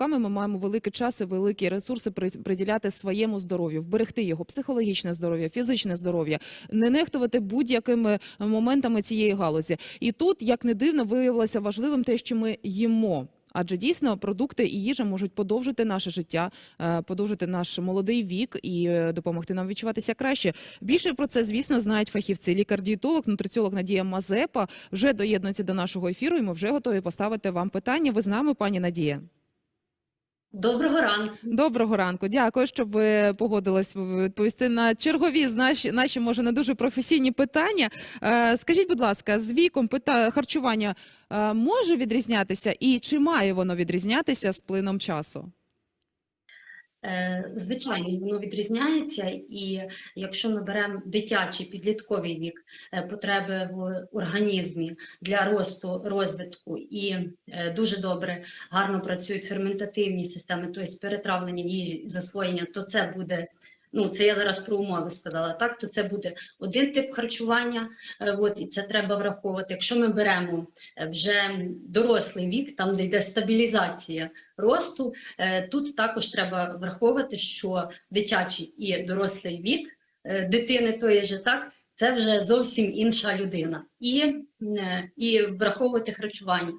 Ми маємо великий час і великі ресурси при- приділяти своєму здоров'ю, вберегти його психологічне здоров'я, фізичне здоров'я, не нехтувати будь-якими моментами цієї галузі. І тут, як не дивно, виявилося важливим те, що ми їмо. Адже дійсно продукти і їжа можуть подовжити наше життя, е, подовжити наш молодий вік і е, допомогти нам відчуватися краще. Більше про це, звісно, знають фахівці. Лікар-дієтолог, нутриціолог Надія Мазепа вже доєднується до нашого ефіру, і ми вже готові поставити вам питання. Ви з нами, пані Надія? Доброго ранку. Доброго ранку. Дякую, що ви погодились відповісти на чергові наші, наші може не дуже професійні питання. Е, Скажіть, будь ласка, з віком пита харчування е, може відрізнятися, і чи має воно відрізнятися з плином часу? Е, Звичайно, воно відрізняється, і якщо ми беремо дитячий підлітковий вік, е, потреби в організмі для росту, розвитку і е, дуже добре, гарно працюють ферментативні системи, тобто перетравлення їжі, засвоєння, то це буде. Ну, це я зараз про умови сказала. Так, то це буде один тип харчування, е, от, і це треба враховувати. Якщо ми беремо е, вже дорослий вік, там де йде стабілізація росту, Е, Тут також треба враховувати, що дитячий і дорослий вік дитини тої же так, це вже зовсім інша людина, і, і враховувати харчування.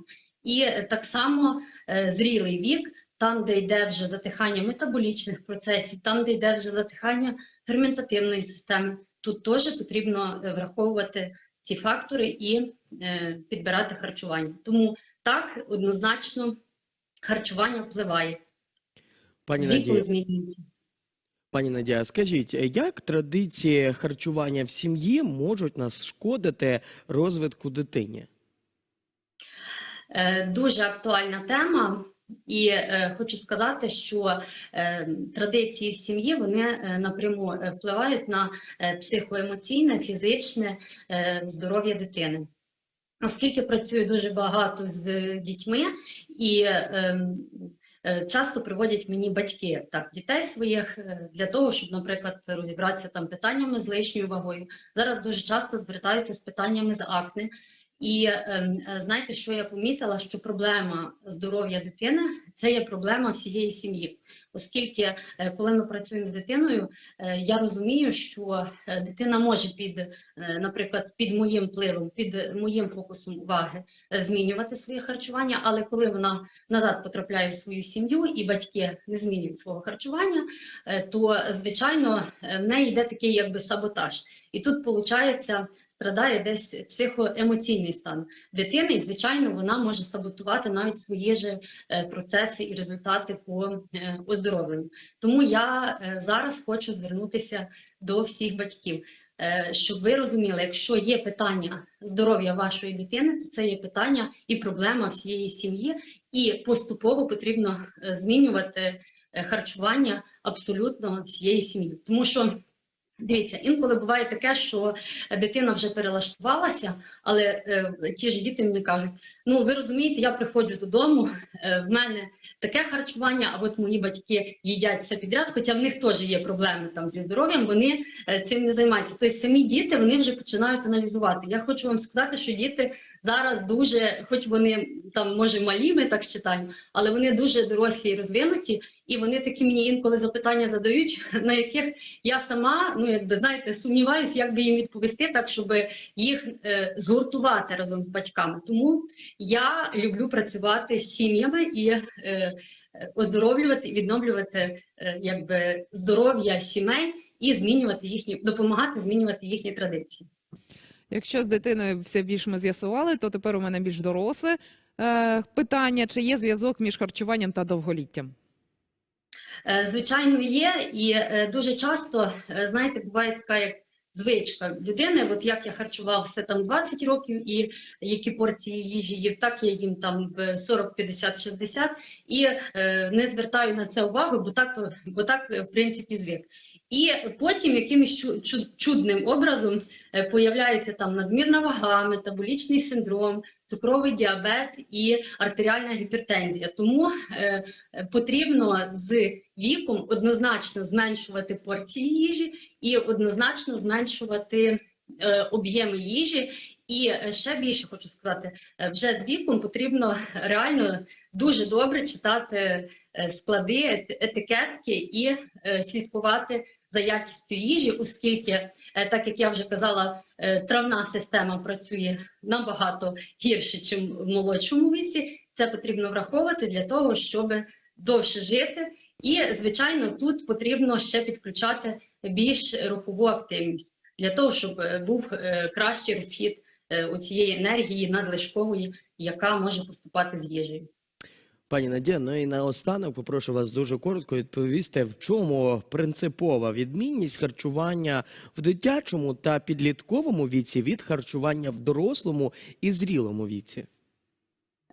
І так само зрілий вік, там, де йде вже затихання метаболічних процесів, там, де йде вже затихання ферментативної системи, тут теж потрібно е, враховувати ці фактори і е, підбирати харчування. Тому так однозначно харчування впливає. Пані Надія, пані Надія, скажіть, е, як традиції харчування в сім'ї можуть нашкодити розвитку дитині? Е, Дуже актуальна тема, і е, хочу сказати, що е, традиції в сім'ї вони е, напряму е, впливають на е, психоемоційне, фізичне е, здоров'я дитини. Оскільки працюю дуже багато з дітьми і ем, е, часто приводять мені батьки так, дітей своїх е, для того, щоб, наприклад, розібратися там питаннями з лишньою вагою. Зараз дуже часто звертаються з питаннями з акне. І ем, е, знаєте, що я помітила? Що проблема здоров'я дитини це є проблема всієї сім'ї. Оскільки, е, коли ми працюємо з дитиною, е, я розумію, що дитина може під, наприклад, під моїм впливом, під моїм фокусом уваги змінювати своє харчування, але коли вона назад потрапляє в свою сім'ю і батьки не змінюють свого харчування, то звичайно в неї йде такий якби саботаж. І тут виходить, страдає десь психоемоційний стан дитини, і звичайно, вона може саботувати навіть свої ж е, процеси і результати по е, оздоровленню. Тому я е, зараз хочу звернутися до всіх батьків. Щоб ви розуміли, якщо є питання здоров'я вашої дитини, то це є питання і проблема всієї сім'ї, і поступово потрібно змінювати харчування абсолютно всієї сім'ї. Тому що Дивіться, інколи буває таке, що дитина вже перелаштувалася, але е, ті ж діти мені кажуть: ну ви розумієте, я приходжу додому, е, в мене таке харчування, а от мої батьки їдять все підряд, хоча в них теж є проблеми там зі здоров'ям, вони е, цим не займаються. Тобто самі діти вони вже починають аналізувати. Я хочу вам сказати, що діти зараз дуже, хоч вони там може малі, ми так вважаємо, але вони дуже дорослі і розвинуті, і вони такі мені інколи запитання задають, на яких я сама, ну якби знаєте, сумніваюся, як би їм відповісти, так щоб їх е, згуртувати разом з батьками. Тому я люблю працювати з сім'ями і е, оздоровлювати і відновлювати е, якби здоров'я сімей і змінювати їхні, допомагати змінювати їхні традиції. Якщо з дитиною все більш ми з'ясували, то тепер у мене більш доросле е, питання: чи є зв'язок між харчуванням та довголіттям? Е, Звичайно, є, і е, дуже часто, е, знаєте, буває така як звичка людини, от як я харчувався там 20 років, і які порції їжі їв, так я їм там в 40, 50, 60, і не звертаю на це увагу, бо так, бо так в принципі, звик. І потім якимось чу- чу- чудним образом е, появляється там надмірна вага, метаболічний синдром, цукровий діабет і артеріальна гіпертензія. Тому е, потрібно з віком однозначно зменшувати порції їжі і однозначно зменшувати е, об'єми їжі. І е, ще більше хочу сказати, е, вже з віком потрібно реально дуже добре читати е, склади, етикетки і слідкувати за якістю їжі, оскільки, так як я вже казала, травна система працює набагато гірше, ніж в молодшому віці. Це потрібно враховувати для того, щоб довше жити. І, звичайно, тут потрібно ще підключати більш рухову активність для того, щоб був кращий розхід у цієї енергії надлишкової, яка може поступати з їжею. Пані Надія, ну і наостанок попрошу вас дуже коротко відповісти, в чому принципова відмінність харчування в дитячому та підлітковому віці від харчування в дорослому і зрілому віці.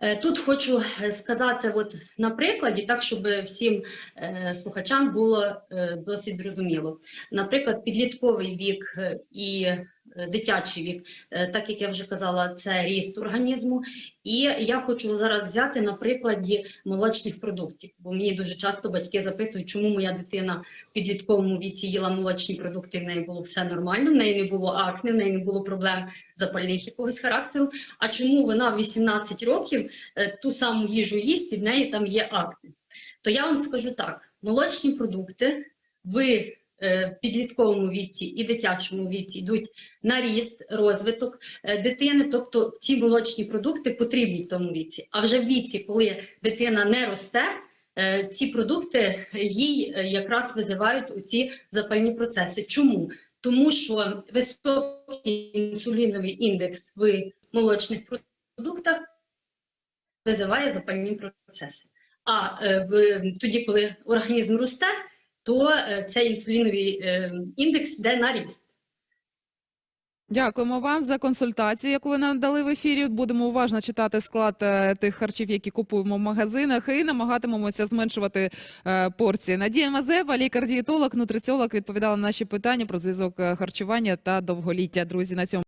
Е, Тут хочу е, сказати, от на прикладі, так щоб всім е, слухачам було е, досить зрозуміло. Наприклад, підлітковий вік е, і е, дитячий вік, е, так як я вже казала, це ріст організму. І я хочу зараз взяти на прикладі молочних продуктів, бо мені дуже часто батьки запитують, чому моя дитина в підлітковому віці їла молочні продукти, в неї було все нормально, в неї не було акне, в неї не було проблем запальних якогось характеру. А чому вона в 18 років е, ту саму їжу їсть і в неї там є акне? То я вам скажу так: молочні продукти в е, підлітковому віці і дитячому віці йдуть на ріст, розвиток е, дитини, тобто ці молочні продукти потрібні в тому віці. А вже в віці, коли дитина не росте, е, ці продукти їй якраз визивають у ці запальні процеси. Чому? Тому що високий інсуліновий індекс в молочних продуктах визиває запальні процеси. А в, тоді, коли організм росте, то е, цей інсуліновий е, індекс йде на ріст. Дякуємо вам за консультацію, яку ви нам дали в ефірі. Будемо уважно читати склад е, тих харчів, які купуємо в магазинах, і намагатимемося зменшувати порції. Надія Мазева, лікар-дієтолог, нутриціолог, відповідала на наші питання про зв'язок харчування та довголіття. Друзі, на цьому.